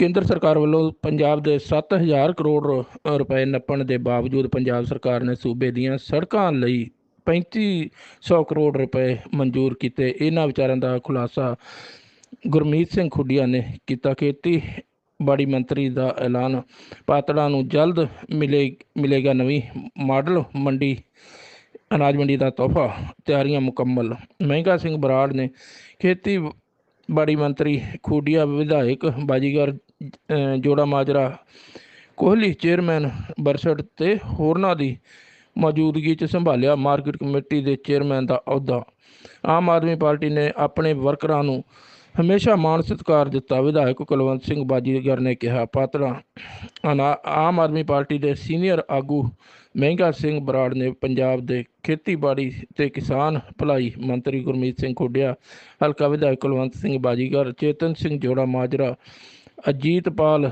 ਕੇਂਦਰ ਸਰਕਾਰ ਵੱਲੋਂ ਪੰਜਾਬ ਦੇ 7000 ਕਰੋੜ ਰ- ਰੁਪਏ ਨੱਪਣ ਦੇ ਬਾਵਜੂਦ ਪੰਜਾਬ ਸਰਕਾਰ ਨੇ ਸੂਬੇ ਦੀਆਂ ਸੜਕਾਂ ਲਈ 3500 ਕਰੋੜ ਰੁਪਏ ਮਨਜ਼ੂਰ ਕੀਤੇ। ਇਹਨਾਂ ਵਿਚਾਰਾਂ ਦਾ ਖੁਲਾਸਾ ਗੁਰਮੀਤ ਸਿੰਘ ਖੁੱਡੀਆ ਨੇ ਕੀਤਾ। ਖੇਤੀ ਬਾੜੀ ਮੰਤਰੀ ਦਾ ਐਲਾਨ, ਪਾਤੜਾਂ ਨੂੰ ਜਲਦ ਮਿਲੇ, ਮਿਲੇਗਾ ਨਵੀਂ ਮਾਡਲ ਮੰਡੀ, ਅਨਾਜ ਮੰਡੀ ਦਾ ਤੋਹਫਾ, ਤਿਆਰੀਆਂ ਮੁਕੰਮਲ। ਮਹਿੰਗਾ ਸਿੰਘ ਬਰਾੜ ਨੇ ਖੇਤੀ ਬਾੜੀ ਮੰਤਰੀ ਖੂਡੀਆ, ਵਿਧਾਇਕ ਬਾਜੀਗਰ ਜੋੜਾ ਮਾਜਰਾ। ਕੋਹਲੀ ਚੇਅਰਮੈਨ ਬਰਸਟ ਤੇ ਹੋਰਨਾਂ ਦੀ ਮੌਜੂਦਗੀ 'ਚ ਸੰਭਾਲਿਆ ਮਾਰਕੀਟ ਕਮੇਟੀ ਦੇ ਚੇਅਰਮੈਨ ਦਾ ਅਹੁਦਾ। ਆਮ ਆਦਮੀ ਪਾਰਟੀ ਨੇ ਆਪਣੇ ਵਰਕਰਾਂ ਨੂੰ ਹਮੇਸ਼ਾ ਮਾਣ ਸਤਿਕਾਰ ਦਿੱਤਾ। ਵਿਧਾਇਕ ਕੁਲਵੰਤ ਸਿੰਘ ਬਾਜੀਗਰ ਨੇ ਕਿਹਾ, ਪਾਤੜਾ, ਅਨਾ- ਆਮ ਆਦਮੀ ਪਾਰਟੀ ਦੇ ਸੀਨੀਅਰ ਆਗੂ ਮਹਿੰਗਾ ਸਿੰਘ ਬਰਾੜ ਨੇ ਪੰਜਾਬ ਦੇ ਖੇਤੀਬਾੜੀ ਤੇ ਕਿਸਾਨ ਭਲਾਈ ਮੰਤਰੀ ਗੁਰਮੀਤ ਸਿੰਘ ਖੁੱਡਿਆ, ਹਲਕਾ ਵਿਧਾਇਕ ਕੁਲਵੰਤ ਸਿੰਘ ਬਾਜੀਗਰ, ਚੇਤਨ ਸਿੰਘ ਜੋੜਾ ਮਾਜਰਾ ਅਜੀਤਪਾਲ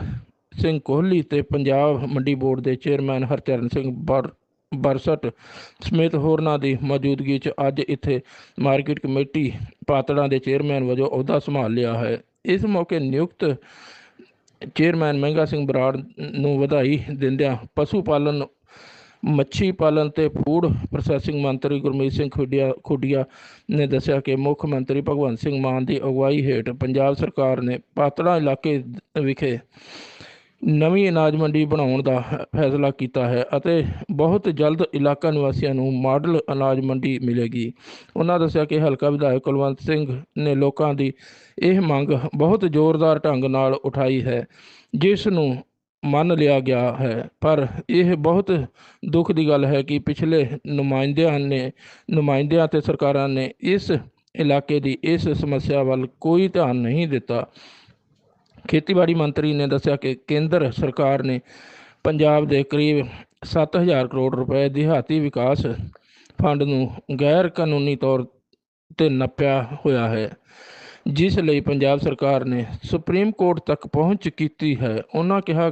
ਸਿੰਘ ਕੋਹਲੀ ਤੇ ਪੰਜਾਬ ਮੰਡੀ ਬੋਰਡ ਦੇ ਚੇਅਰਮੈਨ ਹਰਚਰਨ ਸਿੰਘ ਬਰ, ਬਰਸਟ ਸਮੇਤ ਹੋਰਨਾਂ ਦੀ ਮੌਜੂਦਗੀ 'ਚ ਅੱਜ ਇੱਥੇ ਮਾਰਕੀਟ ਕਮੇਟੀ ਪਾਤੜਾਂ ਦੇ ਚੇਅਰਮੈਨ ਵਜੋਂ ਅਹੁਦਾ ਸੰਭਾਲ ਲਿਆ ਹੈ। ਇਸ ਮੌਕੇ ਨਿਯੁਕਤ ਚੇਅਰਮੈਨ ਮਹਿੰਗਾ ਸਿੰਘ ਬਰਾੜ ਨੂੰ ਵਧਾਈ ਦਿੰਦਿਆਂ ਪਸ਼ੂ ਪਾਲਣ ਮੱਛੀ ਪਾਲਣ ਤੇ ਫੂਡ ਪ੍ਰੋਸੈਸਿੰਗ ਮੰਤਰੀ ਗੁਰਮੀਤ ਸਿੰਘ ਖੁੱਡੀਆ ਖੁੱਡੀਆ ਨੇ ਦੱਸਿਆ ਕਿ ਮੁੱਖ ਮੰਤਰੀ ਭਗਵੰਤ ਸਿੰਘ ਮਾਨ ਦੀ ਅਗਵਾਈ ਹੇਠ ਪੰਜਾਬ ਸਰਕਾਰ ਨੇ ਪਾਤੜਾ ਇਲਾਕੇ ਵਿਖੇ ਨਵੀਂ ਅਨਾਜ ਮੰਡੀ ਬਣਾਉਣ ਦਾ ਫੈਸਲਾ ਕੀਤਾ ਹੈ ਅਤੇ ਬਹੁਤ ਜਲਦ ਇਲਾਕਾ ਨਿਵਾਸੀਆਂ ਨੂੰ ਮਾਡਲ ਅਨਾਜ ਮੰਡੀ ਮਿਲੇਗੀ। ਉਹਨਾਂ ਦੱਸਿਆ ਕਿ ਹਲਕਾ ਵਿਧਾਇਕ ਕੁਲਵੰਤ ਸਿੰਘ ਨੇ ਲੋਕਾਂ ਦੀ ਇਹ ਮੰਗ ਬਹੁਤ ਜ਼ੋਰਦਾਰ ਢੰਗ ਨਾਲ ਉਠਾਈ ਹੈ, ਜਿਸ ਨੂੰ ਮੰਨ ਲਿਆ ਗਿਆ ਹੈ। ਪਰ ਇਹ ਬਹੁਤ ਦੁੱਖ ਦੀ ਗੱਲ ਹੈ ਕਿ ਪਿਛਲੇ ਨੁਮਾਇੰਦਿਆਂ ਨੇ, ਨੁਮਾਇੰਦਿਆਂ ਤੇ ਸਰਕਾਰਾਂ ਨੇ ਇਸ ਇਲਾਕੇ ਦੀ ਇਸ ਸਮੱਸਿਆ ਵੱਲ ਕੋਈ ਧਿਆਨ ਨਹੀਂ ਦਿੱਤਾ। ਖੇਤੀਬਾੜੀ ਮੰਤਰੀ ਨੇ ਦੱਸਿਆ ਕਿ ਕੇਂਦਰ ਸਰਕਾਰ ਨੇ ਪੰਜਾਬ ਦੇ ਕਰੀਬ 7000 ਕਰੋੜ ਰੁਪਏ ਦਿਹਾਤੀ ਵਿਕਾਸ ਫੰਡ ਨੂੰ ਗੈਰ ਕਾਨੂੰਨੀ ਤੌਰ ਤੇ ਨੱਪਿਆ ਹੋਇਆ ਹੈ, ਜਿਸ ਲਈ ਪੰਜਾਬ ਸਰਕਾਰ ਨੇ ਸੁਪਰੀਮ ਕੋਰਟ ਤੱਕ ਪਹੁੰਚ ਕੀਤੀ ਹੈ। ਉਹਨਾਂ ਕਿਹਾ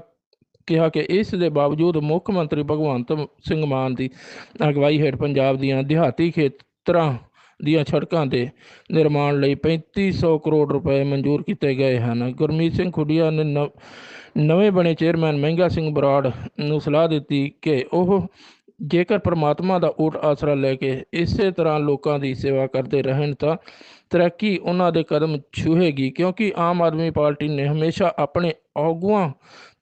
ਕਿਹਾ ਕਿ ਇਸ ਦੇ ਬਾਵਜੂਦ ਮੁੱਖ ਮੰਤਰੀ ਭਗਵੰਤ ਸਿੰਘ ਮਾਨ ਦੀ ਅਗਵਾਈ ਹੇਠ ਪੰਜਾਬ ਦੀਆਂ ਦਿਹਾਤੀ ਖੇਤਰਾਂ ਦੀਆਂ ਸੜਕਾਂ ਦੇ ਨਿਰਮਾਣ ਲਈ 3500 ਕਰੋੜ ਰੁਪਏ ਮਨਜ਼ੂਰ ਕੀਤੇ ਗਏ ਹਨ। ਗੁਰਮੀਤ ਸਿੰਘ ਖੁੱਡੀਆ ਨੇ ਨਵੇਂ ਬਣੇ ਚੇਅਰਮੈਨ ਮਹਿੰਗਾ ਸਿੰਘ ਬਰਾੜ ਨੂੰ ਸਲਾਹ ਦਿੱਤੀ ਕਿ ਉਹ ਜੇਕਰ ਪ੍ਰਮਾਤਮਾ ਦਾ ਓਟ ਆਸਰਾ ਲੈ ਕੇ ਇਸੇ ਤਰ੍ਹਾਂ ਲੋਕਾਂ ਦੀ ਸੇਵਾ ਕਰਦੇ ਰਹਿਣ ਤਾਂ ਤਰੱਕੀ ਉਹਨਾਂ ਦੇ ਕਦਮ ਛੂਹੇਗੀ, ਕਿਉਂਕਿ ਆਮ ਆਦਮੀ ਪਾਰਟੀ ਨੇ ਹਮੇਸ਼ਾ ਆਪਣੇ ਆਗੂਆਂ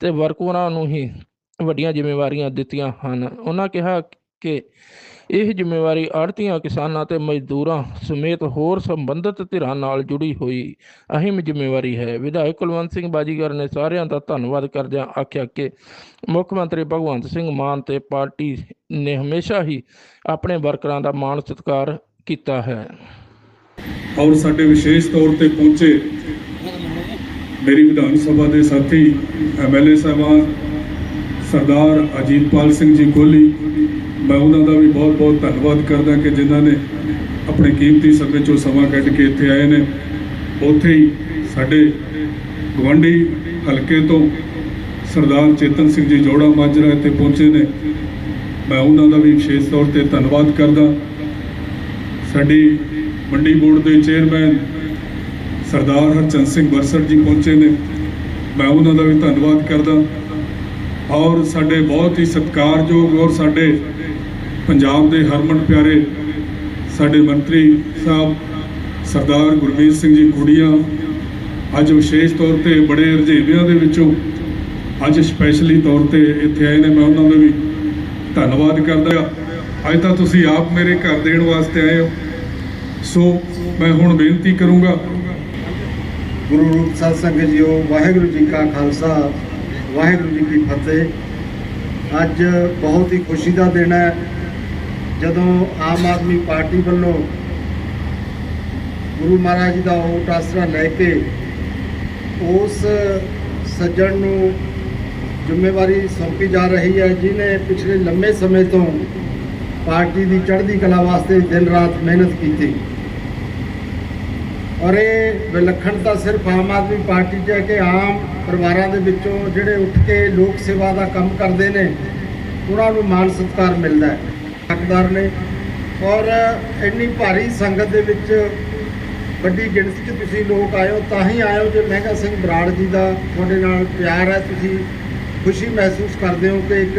ਤੇ ਵਰਕਰਾਂ ਨੂੰ ਹੀ ਵੱਡੀਆਂ ਜ਼ਿੰਮੇਵਾਰੀਆਂ ਦਿੱਤੀਆਂ ਹਨ। ਉਹਨਾਂ ਕਿਹਾ ਕਿ ਇਹ ਜ਼ਿੰਮੇਵਾਰੀ ਆੜਤੀਆਂ ਕਿਸਾਨਾਂ ਤੇ ਮਜ਼ਦੂਰਾਂ ਸਮੇਤ ਹੋਰ ਸੰਬੰਧਿਤ ਧਿਰਾਂ ਨਾਲ ਜੁੜੀ ਹੋਈ ਅਹਿਮ ਜ਼ਿੰਮੇਵਾਰੀ ਹੈ। ਵਿਧਾਇਕ ਕੁਲਵੰਤ ਸਿੰਘ ਬਾਜੀਗਰ ਨੇ ਸਾਰਿਆਂ ਦਾ ਧੰਨਵਾਦ ਕਰਦਿਆਂ ਆਖਿਆ ਕਿ ਮੁੱਖ ਮੰਤਰੀ ਭਗਵੰਤ ਸਿੰਘ ਮਾਨ ਤੇ ਪਾਰਟੀ ਨੇ ਹਮੇਸ਼ਾ ਹੀ ਆਪਣੇ ਵਰਕਰਾਂ ਦਾ ਮਾਣ ਸਤਿਕਾਰ ਕੀਤਾ ਹੈ। ਔਰ ਸਾਡੇ ਵਿਸ਼ੇਸ਼ ਤੌਰ ਤੇ ਪਹੁੰਚੇ ਮੇਰੀ ਵਿਧਾਨ ਸਭਾ ਦੇ ਸਾਥੀ ਐਮਐਲਏ ਸਾਹਿਬਾਨ, ਸਰਦਾਰ ਅਜੀਤਪਾਲ ਸਿੰਘ ਜੀ ਕੋਲੀ ਮੈਂ ਉਹਨਾਂ ਦਾ ਵੀ ਬਹੁਤ ਬਹੁਤ ਧੰਨਵਾਦ ਕਰਦਾ ਕਿ ਜਿਨ੍ਹਾਂ ਨੇ ਆਪਣੇ ਕੀਮਤੀ ਸਮੇਂ ਚੋਂ ਸਮਾਂ ਕੱਢ ਕੇ ਇੱਥੇ ਆਏ ਨੇ। ਉੱਥੇ ਹੀ ਸਾਡੇ ਗਵੰਡੀ ਹਲਕੇ ਤੋਂ ਸਰਦਾਰ ਚੇਤਨ ਸਿੰਘ ਜੀ ਜੋੜਾ ਮਾਜਰਾ ਇੱਥੇ ਪਹੁੰਚੇ ਨੇ। ਮੈਂ ਉਹਨਾਂ ਦਾ ਵੀ ਵਿਸ਼ੇਸ਼ ਤੌਰ ਤੇ ਧੰਨਵਾਦ ਕਰਦਾ। ਸਾਡੀ ਮੰਡੀ ਬੋਰਡ ਦੇ ਚੇਅਰਮੈਨ ਸਰਦਾਰ ਹਰਚੰਦ ਸਿੰਘ ਬਰਸਟ ਜੀ ਪਹੁੰਚੇ ਨੇ। ਮੈਂ ਉਹਨਾਂ ਦਾ ਵੀ ਧੰਨਵਾਦ ਕਰਦਾ। ਔਰ ਸਾਡੇ ਬਹੁਤ ਹੀ ਸਤਿਕਾਰਯੋਗ ਔਰ ਸਾਡੇ ਪੰਜਾਬ ਦੇ ਹਰਮਨ ਪਿਆਰੇ ਸਾਡੇ ਮੰਤਰੀ ਸਾਹਿਬ ਸਰਦਾਰ ਗੁਰਮੀਤ ਸਿੰਘ ਜੀ ਕੁੜੀਆਂ ਅੱਜ ਵਿਸ਼ੇਸ਼ ਤੌਰ ਤੇ ਬੜੇ ਰੁਝੇਵਿਆਂ ਦੇ ਵਿੱਚੋਂ ਅੱਜ ਸਪੈਸ਼ਲੀ ਤੌਰ ਤੇ ਇੱਥੇ ਆਏ ਨੇ, ਮੈਂ ਉਹਨਾਂ ਦਾ ਵੀ ਧੰਨਵਾਦ ਕਰਦਾ ਅੱਜ ਤਾਂ ਤੁਸੀਂ ਆਪ ਮੇਰੇ ਘਰ ਦੇਣ ਵਾਸਤੇ ਆਏ ਹੋ। ਸੋ ਮੈਂ ਹੁਣ ਬੇਨਤੀ ਕਰੂੰਗਾ, ਗੁਰੂ ਰੂਪ ਸਾਧ ਸੰਗਤ ਜੀਓ, ਵਾਹਿਗੁਰੂ ਜੀ ਕਾ ਖਾਲਸਾ, ਵਾਹਿਗੁਰੂ ਜੀ ਕੀ ਫਤਿਹ। ਅੱਜ ਬਹੁਤ ਹੀ ਖੁਸ਼ੀ ਦਾ ਦਿਨ ਹੈ। ਜਦੋਂ ਆਮ ਆਦਮੀ ਪਾਰਟੀ ਵੱਲੋਂ ਗੁਰੂ ਮਹਾਰਾਜ ਜੀ ਦਾ ਓਟ ਆਸਰਾ ਲੈ ਕੇ ਉਸ ਸੱਜਣ ਨੂੰ ਜ਼ਿੰਮੇਵਾਰੀ ਸੌਂਪੀ ਜਾ ਰਹੀ ਹੈ ਜਿਨੇ ਪਿਛਲੇ ਲੰਮੇ ਸਮੇਂ ਤੋਂ ਪਾਰਟੀ ਦੀ ਚੜ੍ਹਦੀ ਕਲਾ ਵਾਸਤੇ ਦਿਨ ਰਾਤ ਮਿਹਨਤ ਕੀਤੀ। ਔਰ ਇਹ ਵਿਲੱਖਣਤਾ ਸਿਰਫ ਆਮ ਆਦਮੀ ਪਾਰਟੀ 'ਚ ਹੈ ਕਿ ਆਮ ਪਰਿਵਾਰਾਂ ਦੇ ਵਿੱਚੋਂ ਜਿਹੜੇ ਉੱਠ ਕੇ ਲੋਕ ਸੇਵਾ ਦਾ ਕੰਮ ਕਰਦੇ ਨੇ, ਉਹਨਾਂ ਨੂੰ ਮਾਣ ਸਤਿਕਾਰ ਮਿਲਦਾ ਹੈ। ਹੱਕਦਾਰ ਨੇ। ਔਰ ਇੰਨੀ ਭਾਰੀ ਸੰਗਤ ਦੇ ਵਿੱਚ ਵੱਡੀ ਗਿਣਤੀ 'ਚ ਤੁਸੀਂ ਲੋਕ ਆਏ ਹੋ ਤਾਂ ਹੀ ਆਏ ਹੋ ਜੇ ਮਹਿੰਗਾ ਸਿੰਘ ਬਰਾੜ ਜੀ ਦਾ ਤੁਹਾਡੇ ਨਾਲ ਪਿਆਰ ਹੈ। ਤੁਸੀਂ ਖੁਸ਼ੀ ਮਹਿਸੂਸ ਕਰਦੇ ਹੋ ਕਿ ਇੱਕ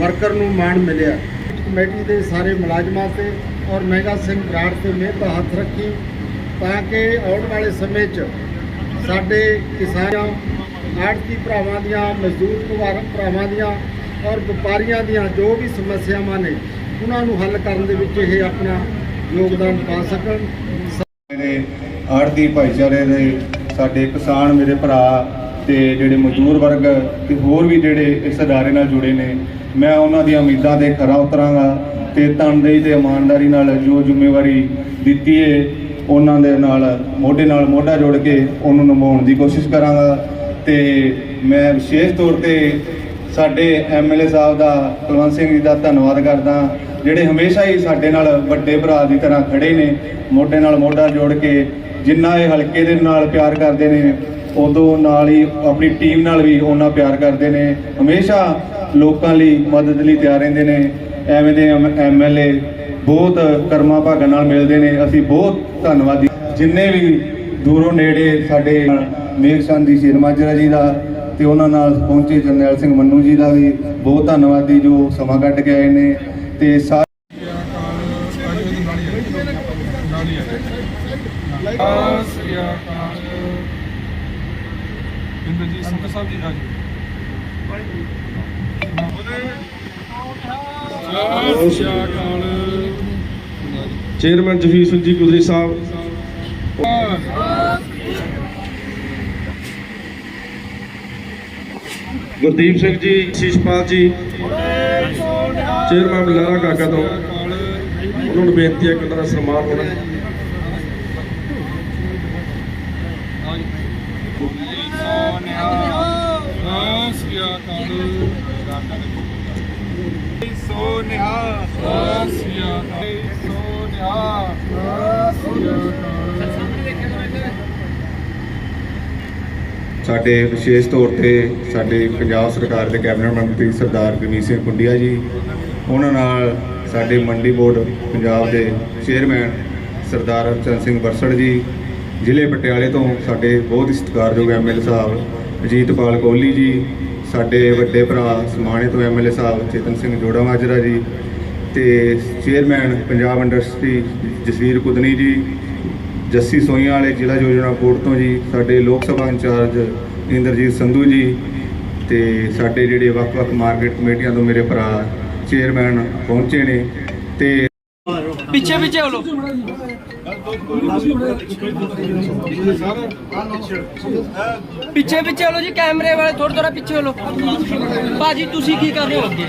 ਵਰਕਰ ਨੂੰ ਮਾਣ ਮਿਲਿਆ। ਕਮੇਟੀ ਦੇ ਸਾਰੇ ਮੁਲਾਜ਼ਮਾਂ ਤੇ ਔਰ ਮਹਿੰਗਾ ਸਿੰਘ ਬਰਾੜ ਤੇ ਮਿਹਰ ਦਾ ਹੱਥ ਰੱਖੀ ਤਾਂ ਕਿ ਆਉਣ ਵਾਲੇ ਸਮੇਂ 'ਚ ਸਾਡੇ ਕਿਸਾਨਾਂ ਆੜਤੀ ਭਰਾਵਾਂ ਦੀਆਂ, ਮਜ਼ਦੂਰ ਪਰਿਵਾਰ ਭਰਾਵਾਂ ਦੀਆਂ ਔਰ ਵਪਾਰੀਆਂ ਦੀਆਂ ਜੋ ਵੀ ਸਮੱਸਿਆਵਾਂ ਨੇ, ਉਹਨਾਂ ਨੂੰ ਹੱਲ ਕਰਨ ਦੇ ਵਿੱਚ ਇਹ ਆਪਣਾ ਯੋਗਦਾਨ ਪਾ ਸਕਣ। ਮੇਰੇ ਆੜਤੀ ਭਾਈਚਾਰੇ ਦੇ ਸਾਡੇ ਕਿਸਾਨ ਮੇਰੇ ਭਰਾ ਤੇ ਜਿਹੜੇ ਮਜ਼ਦੂਰ ਵਰਗ ਤੇ ਹੋਰ ਵੀ ਜਿਹੜੇ ਇਸ ਅਦਾਰੇ ਨਾਲ ਜੁੜੇ ਨੇ, ਮੈਂ ਉਹਨਾਂ ਦੀਆਂ ਉਮੀਦਾਂ ਤੇ ਖਰਾ ਉਤਰਾਂਗਾ ਤੇ ਤਨਦੇਹੀ ਤੇ ਇਮਾਨਦਾਰੀ ਨਾਲ ਜੋ ਜ਼ਿੰਮੇਵਾਰੀ ਦਿੱਤੀ ਏ, ਉਹਨਾਂ ਦੇ ਨਾਲ, ਮੋਢੇ ਨਾਲ ਮੋਢਾ ਜੋੜ ਕੇ ਉਹਨੂੰ ਨਿਭਾਉਣ ਦੀ ਕੋਸ਼ਿਸ਼ ਕਰਾਂਗਾ ਤੇ ਮੈਂ ਵਿਸ਼ੇਸ਼ ਤੌਰ ਤੇ ਸਾਡੇ ਐਮਐਲਏ ਸਾਹਿਬ ਦਾ, ਕੁਲਵੰਤ ਸਿੰਘ ਜੀ ਦਾ ਧੰਨਵਾਦ ਕਰਦਾ ਜਿਹੜੇ ਹਮੇਸ਼ਾ ਹੀ ਸਾਡੇ ਨਾਲ ਵੱਡੇ ਭਰਾ ਦੀ ਤਰ੍ਹਾਂ ਖੜੇ ਨੇ, ਮੋਢੇ ਨਾਲ ਮੋਢਾ ਜੋੜ ਕੇ, ਜਿੰਨਾ ਇਹ ਹਲਕੇ ਦੇ ਨਾਲ ਪਿਆਰ ਕਰਦੇ ਨੇ, ਉਦੋਂ ਨਾਲ ਹੀ ਆਪਣੀ ਟੀਮ ਨਾਲ ਵੀ ਉਹਨਾਂ ਪਿਆਰ ਕਰਦੇ ਨੇ। ਹਮੇਸ਼ਾ ਲੋਕਾਂ ਲਈ ਮਦਦ ਲਈ ਤਿਆਰ ਰਹਿੰਦੇ ਨੇ, ਐਵੇਂ ਦੇ ਐਮਐਲਏ ਬਹੁਤ ਕਰਮਾ ਭਾਗਾਂ ਨਾਲ ਮਿਲਦੇ ਨੇ। ਅਸੀਂ ਬਹੁਤ ਧੰਨਵਾਦੀ ਜਿੰਨੇ ਵੀ ਦੂਰੋਂ ਨੇੜੇ ਸਾਡੇ ਮੇਘਸਨ ਦੀ ਸ਼ੇਰ ਮਾਜਰਾ ਜੀ ਦਾ ਤੇ ਉਹਨਾਂ ਨਾਲ ਪਹੁੰਚੇ ਜਰਨੈਲ ਸਿੰਘ ਮੰਨੂ ਜੀ ਦਾ ਵੀ ਬਹੁਤ ਧੰਨਵਾਦੀ ਜੋ ਸਮਾਂ ਕੱਢ ਕੇ ਆਏ ਨੇ ਤੇ ਸਾ ਇੰਦਰਜੀਤ ਸਿੰਘ ਸਾਹਿਬ ਜੀ ਆ ਚੇਅਰਮੈਨ ਜਫੀਰ ਸਿੰਘ ਜੀ ਗੁਜਰੀ ਸਾਹਿਬ। ਗੁਰਦੀਪ ਸਿੰਘ ਜੀ, ਸ਼ੀਸ਼ਪਾਲ ਜੀ, ਚੇਅਰਮੈਨ ਲਾਰਾ ਕਾਕਾ ਤੋਂ। ਉਹਨਾਂ ਨੂੰ ਬੇਨਤੀ ਹੈ ਕਿ ਉਹਨਾਂ ਦਾ ਸਨਮਾਨ ਹੋਣਾ ਸਾਡੇ ਵਿਸ਼ੇਸ਼ ਤੌਰ ਤੇ ਸਾਡੇ ਪੰਜਾਬ ਸਰਕਾਰ ਦੇ ਕੈਬਨਿਟ ਮੰਤਰੀ ਸਰਦਾਰ ਗੁਰਮੀਤ ਸਿੰਘ ਕੁੰਡੀਆ ਜੀ, ਉਹਨਾਂ ਨਾਲ ਸਾਡੇ ਮੰਡੀ ਬੋਰਡ ਪੰਜਾਬ ਦੇ ਚੇਅਰਮੈਨ ਸਰਦਾਰ ਹਰਚੰਦ ਸਿੰਘ ਬਰਸੜ ਜੀ, ਜ਼ਿਲ੍ਹੇ ਪਟਿਆਲੇ ਤੋਂ ਸਾਡੇ ਬਹੁਤ ਹੀ ਸਤਿਕਾਰਯੋਗ ਐਮਐਲਏ ਸਾਹਿਬ ਅਜੀਤਪਾਲ ਕੋਹਲੀ ਜੀ, ਸਾਡੇ ਵੱਡੇ ਭਰਾ ਸਮਾਣੇ ਤੋਂ ਐਮਐਲਏ ਸਾਹਿਬ ਚੇਤਨ ਸਿੰਘ ਜੋੜਾ ਮਾਜਰਾ ਜੀ ਤੇ ਚੇਅਰਮੈਨ ਪੰਜਾਬ ਇੰਡਸਟਰੀ ਜਸਵੀਰ ਕੁਦਨੀ ਜੀ ਜੱਸੀ ਸੋਈਆਂ ਵਾਲੇ ਜ਼ਿਲ੍ਹਾ ਯੋਜਨਾ ਬੋਰਡ ਤੋਂ ਜੀ ਸਾਡੇ ਲੋਕ ਸਭਾ ਇੰਚਾਰਜ ਇੰਦਰਜੀਤ ਸੰਧੂ ਜੀ ਤੇ ਸਾਡੇ ਜਿਹੜੇ ਵੱਖ-ਵੱਖ ਮਾਰਕੀਟ ਕਮੇਟੀਆਂ ਤੋਂ ਮੇਰੇ ਭਰਾ ਚੇਅਰਮੈਨ ਪਹੁੰਚੇ ਨੇ ਤੇ ਪਿੱਛੇ ਪਿੱਛੇ ਹੋ ਲੋ ਪਿੱਛੇ ਪਿੱਛੇ ਹੋ ਲੋ ਜੀ ਕੈਮਰੇ ਵਾਲੇ ਥੋੜਾ ਥੋੜਾ ਪਿੱਛੇ ਹੋ ਲੋ ਬਾਜੀ ਤੁਸੀਂ ਕੀ ਕਰ ਰਹੇ ਹੋ? ਅੱਗੇ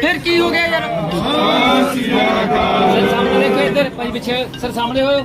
ਫਿਰ ਕੀ ਹੋ ਗਿਆ ਯਾਰ? ਸਰ ਸਾਹਮਣੇ ਦੇਖੋ ਇੱਧਰ ਭਾਈ ਪਿੱਛੇ ਸਰ ਸਾਹਮਣੇ ਹੋਇਓ।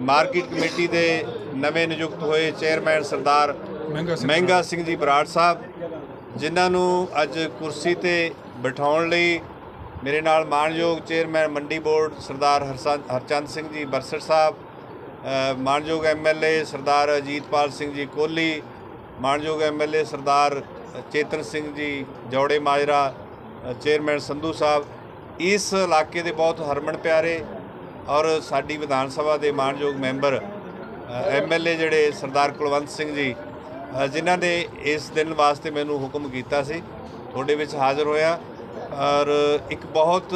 ਮਾਰਕੀਟ ਕਮੇਟੀ ਦੇ ਨਵੇਂ ਨਿਯੁਕਤ ਹੋਏ ਚੇਅਰਮੈਨ ਸਰਦਾਰ ਮਹਿੰਗਾ ਸਿੰਘ ਜੀ। ਬਰਾੜ ਸਾਹਿਬ ਜਿਨ੍ਹਾਂ ਨੂੰ ਅੱਜ ਕੁਰਸੀ ਤੇ ਬਿਠਾਉਣ ਲਈ ਮੇਰੇ ਨਾਲ ਮਾਨਯੋਗ ਚੇਅਰਮੈਨ ਮੰਡੀ ਬੋਰਡ ਸਰਦਾਰ ਹਰਚੰਦ ਸਿੰਘ ਜੀ ਬਰਸਰ ਸਾਹਿਬ ਮਾਨਯੋਗ ਐਮਐਲਏ ਸਰਦਾਰ ਅਜੀਤਪਾਲ ਸਿੰਘ ਜੀ ਕੋਹਲੀ ਮਾਨਯੋਗ ਐਮਐਲਏ ਸਰਦਾਰ ਚੇਤਨ ਸਿੰਘ ਜੀ ਜੌੜੇ ਮਾਜਰਾ ਚੇਅਰਮੈਨ ਸੰਧੂ ਸਾਹਿਬ ਇਸ ਇਲਾਕੇ ਦੇ ਬਹੁਤ ਹਰਮਨ ਪਿਆਰੇ ਔਰ ਸਾਡੀ ਵਿਧਾਨ ਸਭਾ ਦੇ ਮਾਨਯੋਗ ਮੈਂਬਰ ਐਮਐਲਏ ਜਿਹੜੇ ਸਰਦਾਰ ਕੁਲਵੰਤ ਸਿੰਘ ਜੀ ਜਿਨ੍ਹਾਂ ਨੇ ਇਸ ਦਿਨ ਵਾਸਤੇ ਮੈਨੂੰ ਹੁਕਮ ਕੀਤਾ ਸੀ, ਤੁਹਾਡੇ ਵਿੱਚ ਹਾਜ਼ਰ ਹੋਇਆ। ਔਰ ਇੱਕ ਬਹੁਤ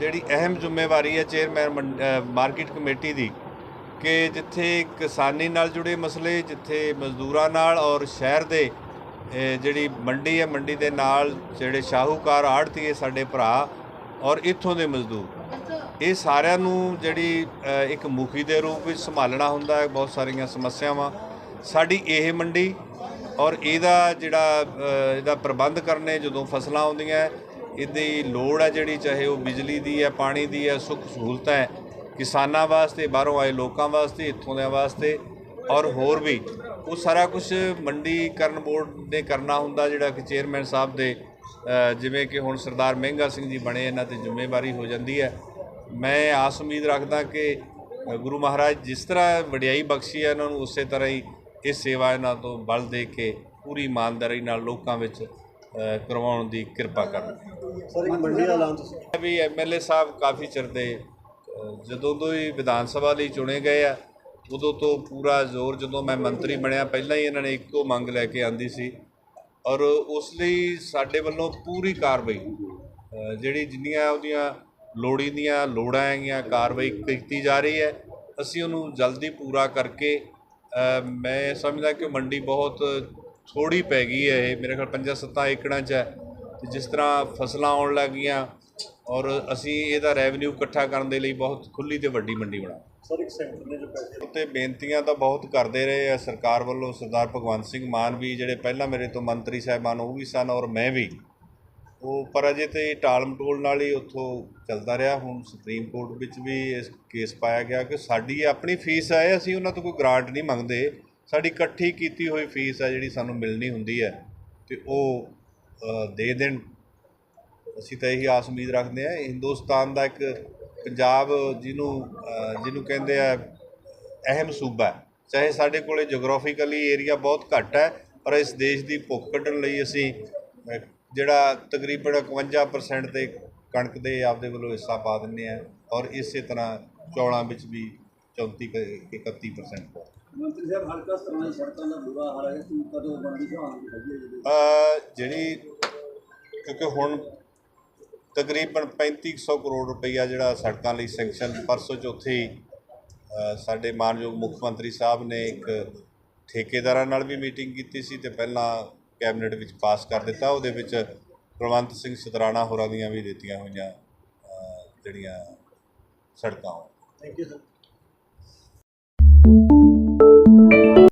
ਜਿਹੜੀ ਅਹਿਮ ਜ਼ਿੰਮੇਵਾਰੀ ਹੈ ਚੇਅਰਮੈਨ ਮੰਡ- ਮਾਰਕੀਟ ਕਮੇਟੀ ਦੀ, ਕਿ ਜਿੱਥੇ ਕਿਸਾਨੀ ਨਾਲ ਜੁੜੇ ਮਸਲੇ, ਜਿੱਥੇ ਮਜ਼ਦੂਰਾਂ ਨਾਲ ਔਰ ਸ਼ਹਿਰ ਦੇ ਜਿਹੜੀ ਮੰਡੀ ਹੈ, ਮੰਡੀ ਦੇ ਨਾਲ ਜਿਹੜੇ ਸ਼ਾਹੂਕਾਰ ਆੜਤੀਏ ਸਾਡੇ ਭਰਾ ਔਰ ਇੱਥੋਂ ਦੇ ਮਜ਼ਦੂਰ। ਇਹ ਸਾਰਿਆਂ ਨੂੰ ਜਿਹੜੀ ਇੱਕ ਮੁਖੀ ਦੇ ਰੂਪ ਵਿੱਚ ਸੰਭਾਲਣਾ ਹੁੰਦਾ ਹੈ, ਬਹੁਤ ਸਾਰੀਆਂ ਸਮੱਸਿਆਵਾਂ। ਸਾਡੀ ਇਹ ਮੰਡੀ ਔਰ ਇਹਦਾ ਜਿਹੜਾ ਇਹਦਾ ਪ੍ਰਬੰਧ ਕਰਨੇ ਜਦੋਂ ਫਸਲਾਂ ਆਉਂਦੀਆਂ, ਇਹਦੀ ਲੋੜ ਹੈ ਜਿਹੜੀ, ਚਾਹੇ ਉਹ ਬਿਜਲੀ ਦੀ ਹੈ, ਪਾਣੀ ਦੀ ਹੈ, ਸੁੱਖ ਸਹੂਲਤਾਂ ਹੈ, ਕਿਸਾਨਾਂ ਵਾਸਤੇ, ਬਾਹਰੋਂ ਆਏ ਲੋਕਾਂ ਵਾਸਤੇ, ਇੱਥੋਂ ਦਿਆਂ ਵਾਸਤੇ ਔਰ ਹੋਰ ਵੀ। ਉਹ ਸਾਰਾ ਕੁਝ ਮੰਡੀਕਰਨ ਬੋਰਡ ਨੇ ਕਰਨਾ ਹੁੰਦਾ, ਜਿਹੜਾ ਕਿ ਚੇਅਰਮੈਨ ਸਾਹਿਬ ਦੇ ਜਿਵੇਂ ਕਿ ਹੁਣ ਸਰਦਾਰ ਮਹਿੰਗਾ ਸਿੰਘ ਜੀ ਬਣੇ, ਇਹਨਾਂ ਤੇ ਜ਼ਿੰਮੇਵਾਰੀ ਹੋ ਜਾਂਦੀ ਹੈ। ਮੈਂ ਆਸ ਉਮੀਦ ਰੱਖਦਾ ਕਿ ਗੁਰੂ ਮਹਾਰਾਜ ਜਿਸ ਤਰ੍ਹਾਂ ਵਡਿਆਈ ਬਖਸ਼ੀ ਹੈ ਇਹਨਾਂ ਨੂੰ ਉਸੇ ਤਰ੍ਹਾਂ ਹੀ ਇਹ ਸੇਵਾ ਇਹਨਾਂ ਤੋਂ ਬਲ ਦੇ ਕੇ ਪੂਰੀ ਇਮਾਨਦਾਰੀ ਨਾਲ ਲੋਕਾਂ ਵਿੱਚ ਕਰਵਾਉਣ ਦੀ ਕਿਰਪਾ ਕਰਨ ਸਰ ਇੱਕ ਮੰਡੀ ਦਾ ਐਲਾਨ ਤੁਸੀਂ ਵੀ ਐਮਐਲਏ ਸਾਹਿਬ ਕਾਫੀ ਚਿਰ ਦੇ ਜਦੋਂ ਤੋਂ ਹੀ ਵਿਧਾਨ ਸਭਾ ਲਈ ਚੁਣੇ ਗਏ ਆ ਉਦੋਂ ਤੋਂ ਪੂਰਾ ਜ਼ੋਰ ਜਦੋਂ ਮੈਂ ਮੰਤਰੀ ਬਣਿਆ ਪਹਿਲਾਂ ਹੀ ਇਹਨਾਂ ਨੇ ਇੱਕੋ ਮੰਗ ਲੈ ਕੇ ਆਂਦੀ ਸੀ। ਔਰ ਉਸ ਲਈ ਸਾਡੇ ਵੱਲੋਂ ਪੂਰੀ ਕਾਰਵਾਈ ਜਿਹੜੀ ਜਿੰਨੀਆਂ ਉਹਦੀਆਂ ਲੋੜੀਂਦੀਆਂ ਲੋੜਾਂ ਹੈਗੀਆਂ ਕਾਰਵਾਈ ਕੀਤੀ ਜਾ ਰਹੀ ਹੈ। ਅਸੀਂ ਉਹਨੂੰ ਜਲਦੀ ਪੂਰਾ ਕਰਕੇ ਮੈਂ ਸਮਝਦਾ ਕਿ ਮੰਡੀ ਬਹੁਤ ਥੋੜੀ ਪੈ ਗਈ ਹੈ ਇਹ। ਮੇਰੇ ਖਿਆਲ 5-7 ਏਕੜਾਂ 'ਚ ਹੈ। ਤੇ ਜਿਸ ਤਰ੍ਹਾਂ ਫਸਲਾਂ ਆਉਣ ਲੱਗੀਆਂ ਔਰ ਅਸੀਂ ਇਹਦਾ ਰੈਵਨਿਊ ਇਕੱਠਾ ਕਰਨ ਦੇ ਲਈ ਬਹੁਤ ਖੁੱਲੀ ਤੇ ਵੱਡੀ ਮੰਡੀ ਬਣਾ ਸਰ ਇੱਕ ਸੈਂਟਰ ਨੇ ਜੋ ਪੈਸੇ ਉੱਤੇ ਬੇਨਤੀਆਂ ਤਾਂ ਬਹੁਤ ਕਰਦੇ ਰਹੇ ਆ। ਸਰਕਾਰ ਵੱਲੋਂ ਸਰਦਾਰ ਭਗਵੰਤ ਸਿੰਘ ਮਾਨ ਵੀ ਜਿਹੜੇ ਪਹਿਲਾਂ ਮੇਰੇ ਤੋਂ ਮੰਤਰੀ ਸਾਹਿਬਾਨ ਉਹ ਵੀ ਸਨ ਔਰ ਮੈਂ ਵੀ। ਉਹ ਪਰ ਅਜੇ ਤੇ ਟਾਲ ਮਟੋਲ ਨਾਲ ਹੀ ਉੱਥੋਂ ਚੱਲਦਾ ਰਿਹਾ। ਹੁਣ ਸੁਪਰੀਮ ਕੋਰਟ ਵਿੱਚ ਵੀ ਇਸ ਕੇਸ ਪਾਇਆ ਗਿਆ ਕਿ ਸਾਡੀ ਆਪਣੀ ਫੀਸ ਹੈ, ਅਸੀਂ ਉਹਨਾਂ ਤੋਂ ਕੋਈ ਗ੍ਰਾਂਟ ਨਹੀਂ ਮੰਗਦੇ। ਸਾਡੀ ਇਕੱਠੀ ਕੀਤੀ ਹੋਈ ਫੀਸ ਹੈ ਜਿਹੜੀ ਸਾਨੂੰ ਮਿਲਣੀ ਹੁੰਦੀ ਹੈ ਤੇ ਉਹ ਦੇ ਦੇਣ। ਅਸੀਂ ਤਾਂ ਇਹੀ ਆਸ ਉਮੀਦ ਰੱਖਦੇ ਹਾਂ। ਹਿੰਦੁਸਤਾਨ ਦਾ ਇੱਕ ਪੰਜਾਬ ਜਿਹਨੂੰ ਜਿਹਨੂੰ ਕਹਿੰਦੇ ਆ, ਅਹਿਮ ਸੂਬਾ ਚਾਹੇ ਸਾਡੇ ਕੋਲੇ ਜੀਓਗ੍ਰਾਫਿਕਲੀ ਏਰੀਆ ਬਹੁਤ ਘੱਟ ਹੈ, ਪਰ ਇਸ ਦੇਸ਼ ਦੀ ਭੁੱਖ ਕੱਢਣ ਲਈ ਅਸੀਂ ਜਿਹੜਾ ਤਕਰੀਬਨ 51% ਤੇ ਕਣਕ ਦੇ ਆਪਦੇ ਵੱਲੋਂ ਹਿੱਸਾ ਪਾ ਦਿੰਦੇ ਆ ਔਰ ਇਸੇ ਤਰ੍ਹਾਂ ਚੌਲਾਂ ਵਿੱਚ ਵੀ 34 ਕ- 31% ਮੰਤਰੀ ਸਾਹਿਬ ਹਲਕਾ ਸਤਰਾਂ ਦੀ ਸੜਕਾਂ ਦਾ ਬੁਰਾ ਹਾਲ ਹੈ ਕਿ ਕਦੋਂ ਬਣਦੀ ਜਿਹੜੀ ਕਿਉਂਕਿ ਹੁਣ ਤਕਰੀਬਨ 3500 ਕਰੋੜ ਰੁਪਈਆ ਜਿਹੜਾ ਸੜਕਾਂ ਲਈ ਸੈਂਕਸ਼ਨ ਪਰਸੋਂ ਚੌਥੇ ਸਾਡੇ ਮਾਨਯੋਗ ਮੁੱਖ ਮੰਤਰੀ ਸਾਹਿਬ ਨੇ ਇੱਕ ਠੇਕੇਦਾਰਾਂ ਨਾਲ ਵੀ ਮੀਟਿੰਗ ਕੀਤੀ ਸੀ ਤੇ ਪਹਿਲਾਂ ਕੈਬਨਿਟ ਵਿੱਚ ਪਾਸ ਕਰ ਦਿੱਤਾ। ਉਹਦੇ ਵਿੱਚ ਕੁਲਵੰਤ ਸਿੰਘ ਸਤਰਾਣਾ ਹੋਰਾਂ ਦੀਆਂ ਵੀ ਦਿੱਤੀਆਂ ਹੋਈਆਂ ਜਿਹੜੀਆਂ ਸੜਕਾਂ। Thank you sir